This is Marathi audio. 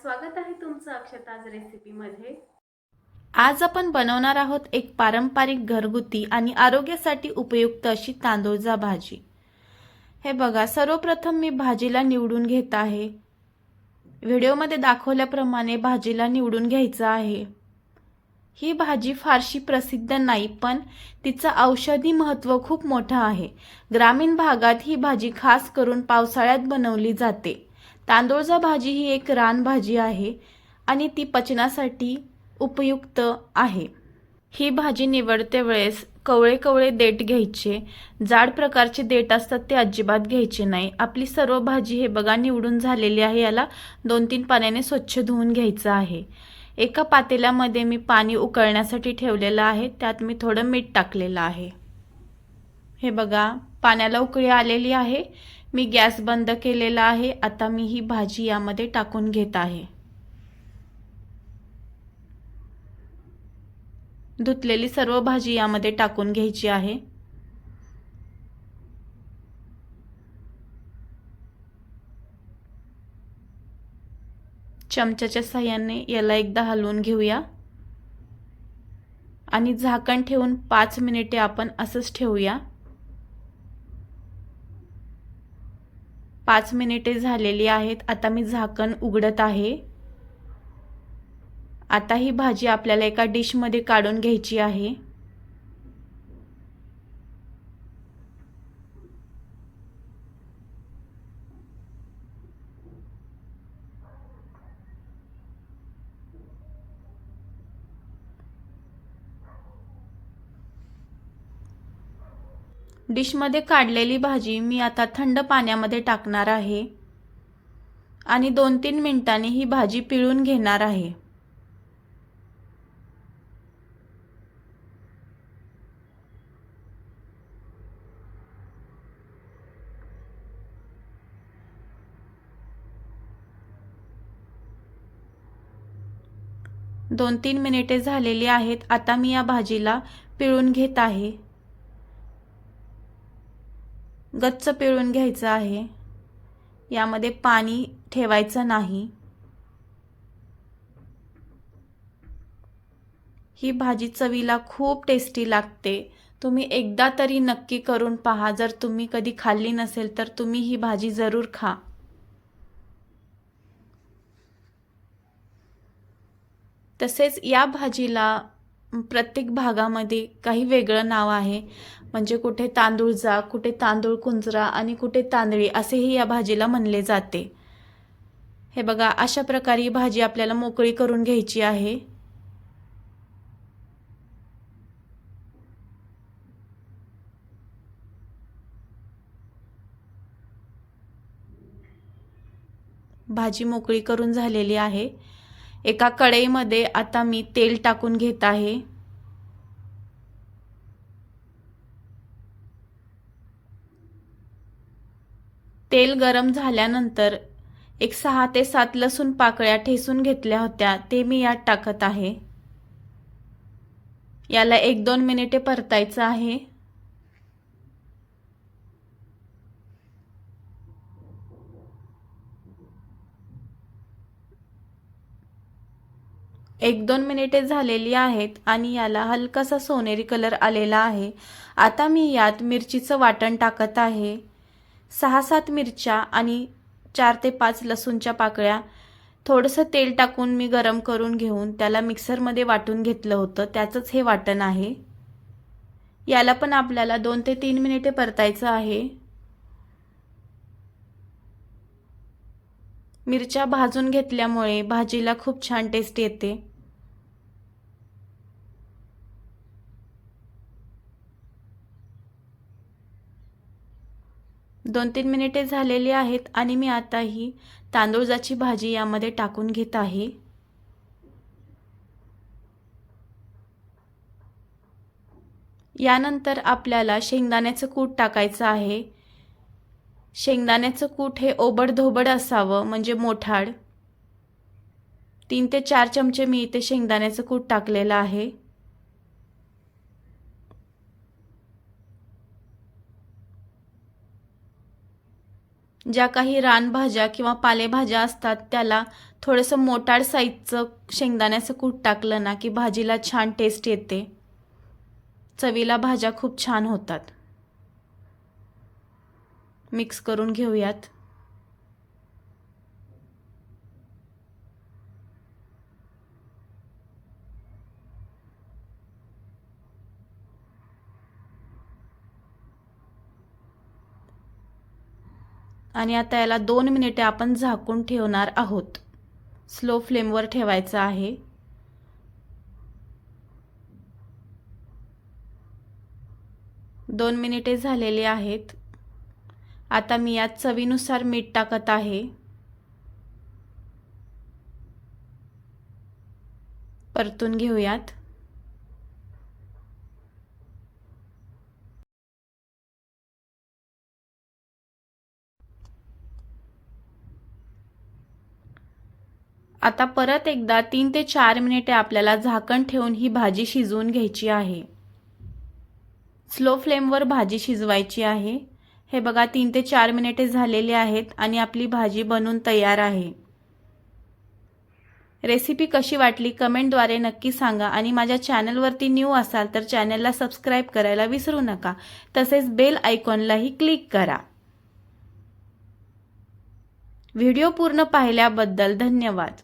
स्वागत आहे तुमचं अक्षताज रेसिपीमध्ये आज आपण बनवणार आहोत एक पारंपरिक घरगुती आणि आरोग्यासाठी उपयुक्त अशी तांदूळजा भाजी. हे बघा सर्वप्रथम मी भाजीला निवडून घेत आहे. व्हिडिओमध्ये दाखवल्याप्रमाणे भाजीला निवडून घ्यायचं आहे. ही भाजी फारशी प्रसिद्ध नाही पण तिचं औषधी महत्त्व खूप मोठं आहे. ग्रामीण भागात ही भाजी खास करून पावसाळ्यात बनवली जाते. तांदूळजा भाजी ही एक रानभाजी आहे आणि ती पचनासाठी उपयुक्त आहे. ही भाजी निवडते वेळेस कवळे कवळे देठ घ्यायचे. जाड प्रकारचे देठ असतात ते अजिबात घ्यायचे नाही. आपली सर्व भाजी हे बघा निवडून झालेली आहे. याला दोन तीन पाण्याने स्वच्छ धुवून घ्यायचं आहे. एका पातेल्यामध्ये मी पाणी उकळण्यासाठी ठेवलेलं आहे. त्यात मी थोडं मीठ टाकलेलं आहे. हे बघा पाण्याला उकळी आलेली आहे. मी गॅस बंद केलेला आहे आता मी ही भाजी यामध्ये टाकून घेत आहे. धुतलेली सर्व भाजी यामध्ये टाकून घ्यायची आहे. चमच्याच्या साह्याने याला एकदा हलवून घेऊया. आणि झाकण ठेवून पाच मिनिटे आपण असंच ठेवूया. पाच मिनिटे झालेली आहेत. आता मी झाकण उघडत आहे. आता ही भाजी आपल्याला एका डिशमध्ये काढून घ्यायची आहे. डिशमध्ये काढलेली भाजी मी आता थंड पाण्यामध्ये टाकणार आहे. आणि दोन तीन मिनिटांनी ही भाजी पिळून घेणार आहे. दोन तीन मिनिटे झालेली आहेत आता मी या भाजीला पिळून घेत आहे. गच्च पिळून घ्यायचं आहे. यामध्ये पाणी ठेवायचं नाही. ही भाजी चवीला खूप टेस्टी लागते. तुम्ही एकदा तरी नक्की करून पहा. जर तुम्ही कधी खाल्ली नसेल तर तुम्ही ही भाजी जरूर खा. तसेच या भाजीला प्रत्येक भागामध्ये काही वेगळं नाव आहे. म्हणजे कुठे तांदूळ जा कुठे तांदूळ कुंजरा आणि कुठे तांदळी असेही या भाजीला म्हणले जाते. हे बघा अशा प्रकारे ही भाजी आपल्याला मोकळी करून घ्यायची आहे. भाजी मोकळी करून झालेली आहे. एका कढईमध्ये आता मी तेल टाकून घेत आहे. तेल गरम झाल्यानंतर एक सहा ते सात लसूण पाकळ्या ठेसून घेतल्या होत्या ते मी यात टाकत आहे. याला एक दोन मिनिटे परतायचं आहे. एक दोन मिनिटे झालेली आहेत आणि याला हलकासा सोनेरी कलर आलेला आहे. आता मी यात मिरचीचं वाटण टाकत आहे. सहा सात मिरच्या आणि चार ते पाच लसूणच्या पाकळ्या. थोडंसं तेल टाकून मी गरम करून घेऊन त्याला मिक्सरमध्ये वाटून घेतलं होतं. त्याचंच हे वाटण आहे. याला पण आपल्याला दोन ते तीन मिनिटे परतायचं आहे. मिरच्या भाजून घेतल्यामुळे भाजीला खूप छान टेस्ट येते. दोन तीन मिनिटे झालेली आहेत आणि मी आता ही तांदूळजाची भाजी यामध्ये टाकून घेत आहे. यानंतर आपल्याला शेंगदाण्याचं कूट टाकायचं आहे. शेंगदाण्याचं कूट हे ओबडधोबड असावं म्हणजे मोठाड. तीन ते चार चमचे मी इथे शेंगदाण्याचं कूट टाकलेलं आहे. ज्या काही रानभाज्या किंवा पालेभाज्या असतात त्याला थोडंसं मोटार साईजचं शेंगदाण्याचं कूट टाकलं ना की भाजीला छान टेस्ट येते. चवीला भाज्या खूप छान होतात. मिक्स करून घेऊयात. आणि आता याला दोन मिनिटे आपण झाकून ठेवणार आहोत. स्लो फ्लेमवर ठेवायचं आहे. दोन मिनिटे झालेले आहेत. आता मी यात चवीनुसार मीठ टाकत आहे. परतून घेऊयात. आता परत एकदा तीन ते चार मिनिटे आपल्याला झाकण ठेवून ही भाजी शिजवून घ्यायची आहे. स्लो फ्लेमवर भाजी शिजवायची आहे. हे बघा तीन ते चार मिनिटे झालेली आहेत आणि आपली भाजी बनून तयार आहे. रेसिपी कशी वाटली कमेंटद्वारे नक्की सांगा आणि माझ्या चॅनलवरती न्यू असाल तर चॅनलला सबस्क्राईब करायला विसरू नका. तसेच बेल आयकॉनलाही क्लिक करा. व्हिडिओ पूर्ण पाहिल्याबद्दल धन्यवाद.